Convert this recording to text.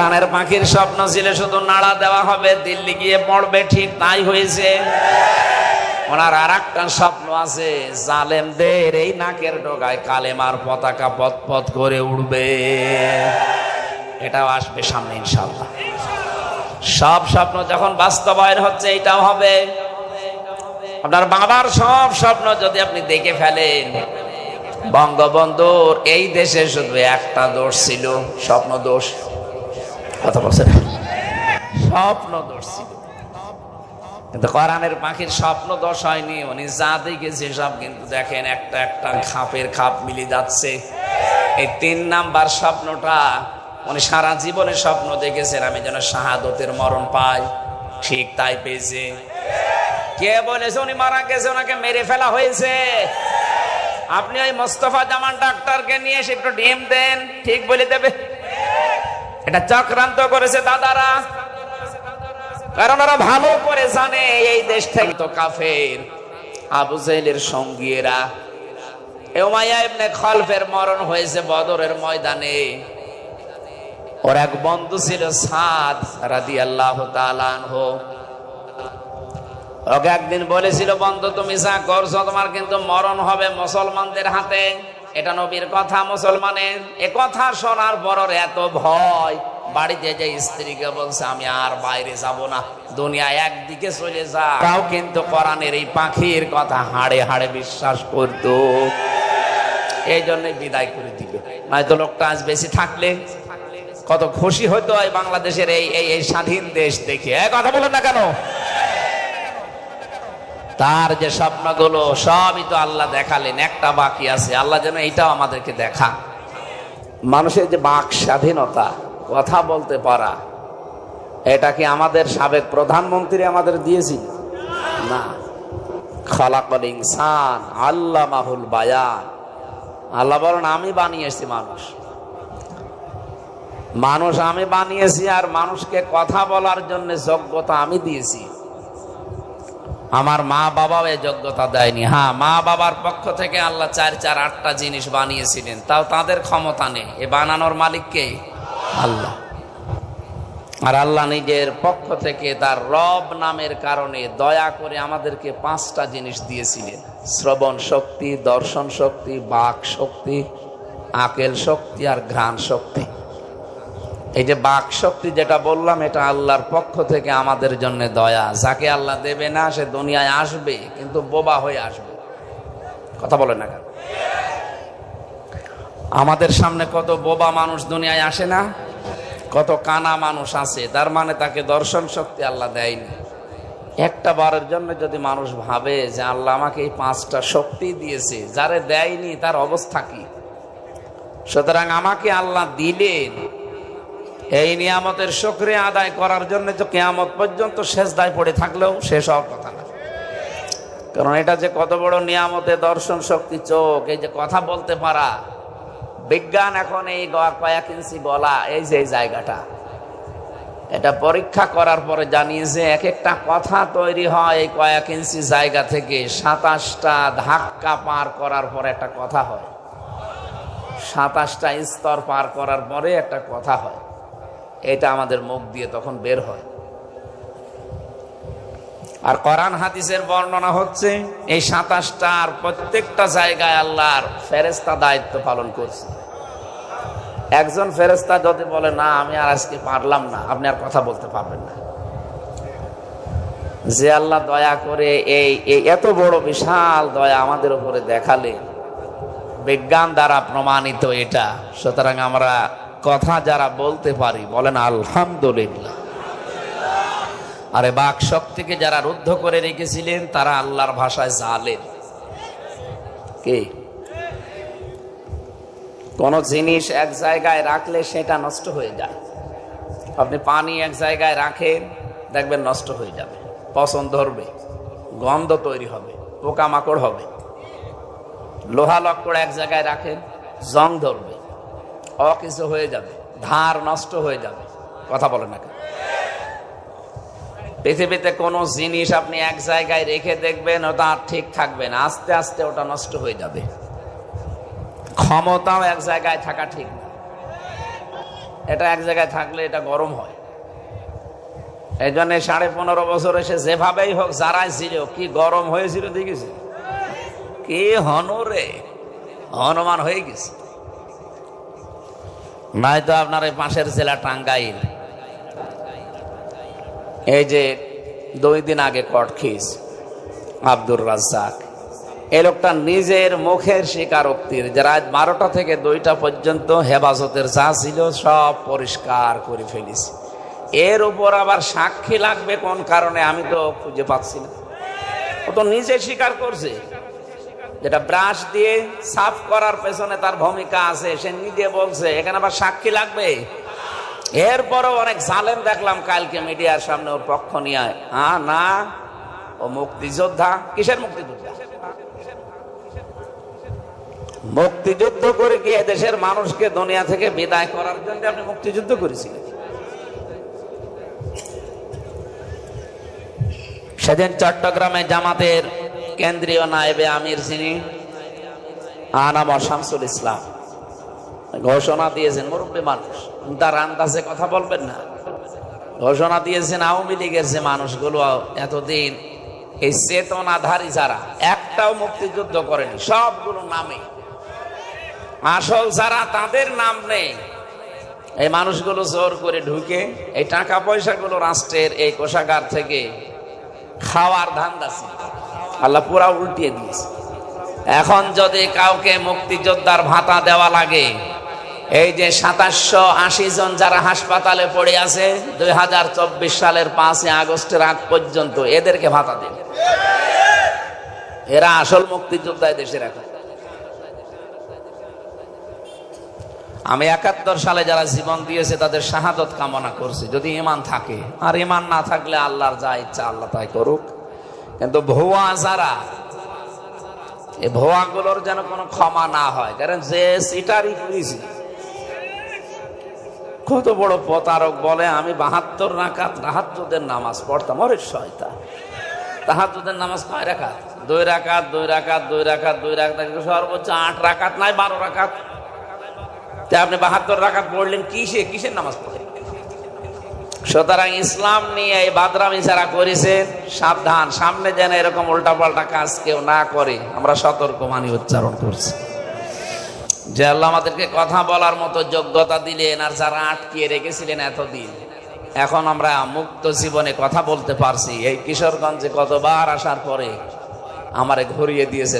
রানের পাখির স্বপ্ন ছিল শুধু নাড়া দেওয়া হবে, দিল্লি গিয়ে পড়বে ঠিক তাই হয়েছে। ওনার আর একটা স্বপ্ন আছে, জালেমদের এই নাকের ডোগায় কালেমার পতাকা পথ পথ করে উড়বে। এটাও আসবে সামনে ইনশাল্লাহ সব স্বপ্ন যখন বাস্তবায়ন হচ্ছে, এটাও হবে। আপনার বাবার সব স্বপ্ন যদি আপনি দেখে ফেলেন, বঙ্গবন্ধুর এই দেশে শুধু একটা দোষ ছিল স্বপ্ন দোষ স্বপ্ন দোষ কিন্তু কোরআনের পাখির স্বপ্ন দোষ হয়নি, উনি যা দেখেছে সব কিন্তু দেখেন, একটা একটা খাপের খাপ মিলে যাচ্ছে। এই তিন নাম্বার স্বপ্নটা উনি সারা জীবনে স্বপ্ন দেখেছেন, আমি যেন শাহাদতের মরণ পাই। ঠিক তাই পেয়েছে। কে বলেছে উনি মারা গেছে, ওনাকে মেরে ফেলা হয়েছে? আপনি ওই মোস্তফা জামান ডাক্তারকে নিয়ে এসে একটু ডিম দেন, ঠিক বলে দেবে। এটা চক্রান্ত করেছে দাদারা। কারণ ওরা ভালো করে জানে এই দেশ থেকে তো কাফের। আবু জাহেলের সঙ্গীরা। খলফের মরণ হয়েছে বদরের ময়দানে। ওর এক বন্ধু ছিল সাদ রাদি আল্লাহ ওকে একদিন বলেছিল, বন্ধু, তুমি যা করছ তোমার কিন্তু মরণ হবে মুসলমানদের হাতে। এটা নবীর কথা মুসলমানের। এ কথা শোনার পর এত ভয়। বাড়িতে যে স্ত্রীকে বলছে, আমি আর বাইরে যাব না। দুনিয়া একদিকে চলে যা। তাও কিন্তু কোরআনের এই পাখির কথা হাড়ে হাড়ে বিশ্বাস করতো। এই জন্যই বিদায় করে দিবে নয়তো লোকটা আজ বেশি থাকলে কত খুশি হতো এই বাংলাদেশের এই এই স্বাধীন দেশ দেখে। কথা বলেন না কেন? তার যে স্বপ্নগুলো সবই তো আল্লাহ দেখালেন, একটা বাকি আছে। আল্লাহ যেন এইটাও আমাদেরকে দেখা মানুষের যে বাক স্বাধীনতা, কথা বলতে পারা, এটা কি আমাদের সাবেক প্রধানমন্ত্রী আমাদের দিয়েছিল? না। খালাকল ইনসান আল্লাহ মাহুল বায়ান। আল্লাহ বলেন, আমি বানিয়েছি মানুষ। মানুষ আমি বানিয়েছি আর মানুষকে কথা বলার জন্য যোগ্যতা আমি দিয়েছি। আমার মা বাবাও এই যোগ্যতা দেয়নি। হ্যাঁ মা বাবার পক্ষ থেকে আল্লাহ চার চার, আটটা জিনিস বানিয়েছিলেন। তাও তাদের ক্ষমতা নেই। এ বানানোর মালিককে আল্লাহ। আর আল্লাহ নিজের পক্ষ থেকে তার রব নামের কারণে দয়া করে আমাদেরকে পাঁচটা জিনিস দিয়েছিলেন। শ্রবণ শক্তি, দর্শন শক্তি, বাক শক্তি, আকেল শক্তি আর ঘ্রাণ শক্তি। এই যে বাক শক্তি যেটা বললাম, এটা আল্লাহর পক্ষ থেকে আমাদের জন্য দয়া। যাকে আল্লাহ দেবে না, সে দুনিয়ায় আসবে, কিন্তু বোবা হয়ে আসবে। কথা বলে না কেন? আমাদের সামনে কত বোবা মানুষ দুনিয়ায় আসে না, কত কানা মানুষ আছে, তার মানে তাকে দর্শন শক্তি আল্লাহ দেয়নি। একটা বারের জন্য যদি মানুষ ভাবে যে আল্লাহ আমাকে এই পাঁচটা শক্তি দিয়েছে, যারে দেয়নি, তার অবস্থা কি? সুতরাং আমাকে আল্লাহ দিলেন এই নিয়ামতের সক্রিয় আদায় করার জন্য তো কেয়ামত পর্যন্ত শেষ দায় পড়ে থাকলেও শেষ হওয়ার কথা না। কারণ এটা যে কত বড় নিয়ামতে দর্শন শক্তি চোখ, এই যে কথা বলতে পারা, বিজ্ঞান এখন এই কয়েক ইঞ্চি গলা, এই যে জায়গাটা। এটা পরীক্ষা করার পরে জানিয়েছে এক একটা কথা তৈরি হয় এই কয়েক ইঞ্চি জায়গা থেকে, সাতাশটা ধাক্কা পার করার পরে একটা কথা হয়। সাতাশটা স্তর পার করার পরে একটা কথা হয়। এটা আমাদের মুখ দিয়ে তখন বের হয়। আর কোরআন হাদিসের বর্ণনা হচ্ছে, এই সাতাশটার প্রত্যেকটা জায়গায় আল্লাহর ফেরেস্তা দায়িত্ব পালন করছে। একজন ফেরেস্তা যদি বলে, না, আমি আর আজকে পারলাম না, আপনি আর কথা বলতে পারবেন না। যে আল্লাহ দয়া করে এই এই এত বড় বিশাল দয়া আমাদের উপরে দেখালে, বিজ্ঞান দ্বারা প্রমাণিত এটা। সুতরাং আমরা কথা যারা বলতে পারি, বলেন আলহামদুলিল্লাহ। আরে বাক শক্তিকে যারা রুদ্ধ করে রেখেছিলেন, তারা আল্লাহর ভাষায় জালেন কে? কোন জিনিস এক জায়গায় রাখলে সেটা নষ্ট হয়ে যায়। আপনি পানি এক জায়গায় রাখেন, দেখবেন নষ্ট হয়ে যাবে। পছন্দ ধরবে, গন্ধ তৈরি হবে, পোকামাকড় হবে। লোহা লক্কড় এক জায়গায় রাখেন, জং ধরবে। অকিছু হয়ে যাবে, ধার নষ্ট হয়ে যাবে। কথা বলে না পৃথিবীতে কোনো জিনিস আপনি এক জায়গায় রেখে দেখবেন, ওটা আর ঠিক থাকবে না। আস্তে আস্তে ওটা নষ্ট হয়ে যাবে। ক্ষমতাও এক জায়গায় থাকা ঠিক না। এটা এক জায়গায় থাকলে এটা গরম হয়। এই জন্য সাড়ে পনেরো বছর এসে যেভাবেই হোক, যারাই ছিল কি গরম হয়েছিল দেখেছি কি হনরে, হনুমান হয়ে গেছে। নয়তো আপনার এই পাশের জেলা টাঙ্গাইল। এই যে দুই দিন আগে কট খিস আব্দুর রাজ্জাক। এই লোকটা নিজের মুখের স্বীকারোক্তির যে রাত বারোটা থেকে দুইটা পর্যন্ত হেফাজতের যা ছিল সব পরিষ্কার করে ফেলিস এর উপর আবার সাক্ষী লাগবে কোন কারণে আমি তো খুঁজে পাচ্ছি না। ও তো নিজে স্বীকার করছে। যেটা ব্রাশ দিয়ে সাফ করার পেছনে তার ভূমিকা আছে, সে নিজে বলছে, এখানে আবার সাক্ষী লাগবে? এরপরও অনেক জালেম দেখলাম কালকে মিডিয়ার সামনে ওর পক্ষ নিয়ে। হ্যাঁ না, ও মুক্তিযোদ্ধা। কিসের মুক্তিযোদ্ধা? মুক্তিযুদ্ধ করে গিয়ে দেশের মানুষকে দুনিয়া থেকে বিদায় করার জন্য আপনি মুক্তিযুদ্ধ করেছিলেন? সেদিন চট্টগ্রামে জামাতের কেন্দ্রীয় নায়েবে আমির যিনি আনাম শামসুল ইসলাম। ঘোষণা দিয়েছেন, মুরব্বী মানুষ, তার আন্দাজে কথা বলবেন না। ঘোষণা দিয়েছেন, আওয়ামী লীগের যে মানুষগুলো এতদিন, এই চেতনাধারী যারা, একটাও মুক্তিযুদ্ধ করেনি, সবগুলো নামে। আসল যারা, তাদের নাম নেই। এই মানুষগুলো জোর করে ঢুকে, এই টাকা পয়সাগুলো রাষ্ট্রের এই কোষাগার থেকে খাওয়ার ধান্দা ছিল। আল্লাহ পুরা উল্টিয়ে দিয়েছে। এখন যদি কাউকে মুক্তিযোদ্ধার ভাতা দেওয়া লাগে, এই যে সাতাশশো আশি জন যারা হাসপাতালে পড়ে আছে, দুই হাজার চব্বিশ সালের পাঁচই আগস্টের আগ পর্যন্ত এদেরকে ভাতা দেবে এরা আসল মুক্তিযোদ্ধায় দেশের এখন। আমি একাত্তর সালে যারা জীবন দিয়েছে, তাদের শাহাদত কামনা করছি। যদি ইমান থাকে, আর ইমান না থাকলে আল্লাহর যা ইচ্ছা, আল্লাহ তাই করুক। কিন্তু ভুয়া যারা এই ভুয়াগুলোর যেন কোনো ক্ষমা না হয়। কারণ যে সিটারই করেছি কত বড় প্রতারক বলে, আমি বাহাত্তর রাকাত তাহাজ্জুদের নামাজ পড়তাম। ওরে শয়তা তাহাজ্জুদের নামাজ কয় রাখাত দুই রাখাত দুই রাখাত দুই রাখাত দুই রাকাত সর্বোচ্চ আট রাখাত নাই বারো রাকাত। তা আপনি বাহাত্তর রাকাত পড়লেন, কিসে? কিসের নামাজ পড়লেন? সুতরাং ইসলাম নিয়ে এই বাদরামি যারা করেছে, সাবধান। সামনে যেন এরকম উল্টাপাল্টা কাজ কেউ না করে, আমরা সতর্ক মানি উচ্চারণ করছি। যে আল্লাহ আমাদেরকে কথা বলার মতো যোগ্যতা দিলেন আর যারা আটকিয়ে রেখেছিলেন এতদিন, এখন আমরা মুক্ত জীবনে কথা বলতে পারছি। এই কিশোরগঞ্জে কতবার আসার পরে আমারে ঘুরিয়ে দিয়েছে